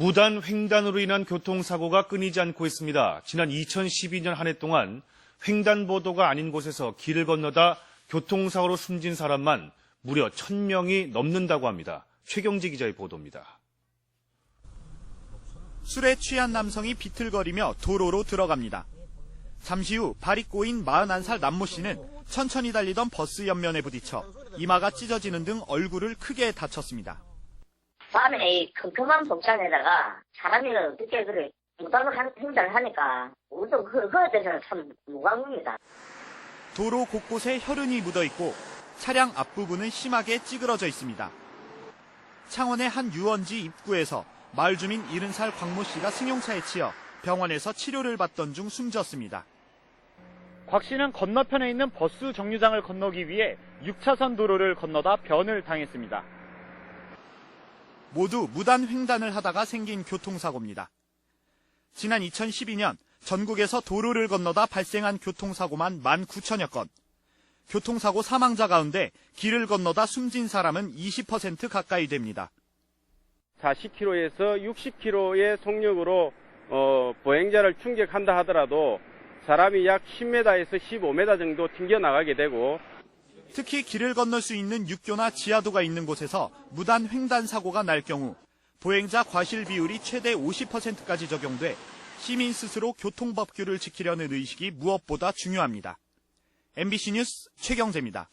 무단 횡단으로 인한 교통사고가 끊이지 않고 있습니다. 지난 2012년 한 해 동안 횡단보도가 아닌 곳에서 길을 건너다 교통사고로 숨진 사람만 무려 1000명이 넘는다고 합니다. 최경지 기자의 보도입니다. 술에 취한 남성이 비틀거리며 도로로 들어갑니다. 잠시 후 발이 꼬인 41살 남모 씨는 천천히 달리던 버스 옆면에 부딪혀 이마가 찢어지는 등 얼굴을 크게 다쳤습니다. 밤에 이 컴컴한 동창에다가 사람이 어떻게 그래 무단으로 한- 행동을 하니까 우리도 그, 그에 대해서는 참 무감입니다. 도로 곳곳에 혈흔이 묻어 있고 차량 앞부분은 심하게 찌그러져 있습니다. 창원의 한 유원지 입구에서 마을 주민 70살 광모 씨가 승용차에 치여 병원에서 치료를 받던 중 숨졌습니다. 곽 씨는 건너편에 있는 버스 정류장을 건너기 위해 6차선 도로를 건너다 변을 당했습니다. 모두 무단 횡단을 하다가 생긴 교통사고입니다. 지난 2012년 전국에서 도로를 건너다 발생한 교통사고만 19,000여 건. 교통사고 사망자 가운데 길을 건너다 숨진 사람은 20% 가까이 됩니다. 40km에서 60km의 속력으로 어, 보행자를 충격한다 하더라도 사람이 약 10m에서 15m 정도 튕겨 나가게 되고 특히 길을 건널 수 있는 육교나 지하도가 있는 곳에서 무단 횡단 사고가 날 경우 보행자 과실 비율이 최대 50%까지 적용돼 시민 스스로 교통법규를 지키려는 의식이 무엇보다 중요합니다. MBC 뉴스 최경재입니다.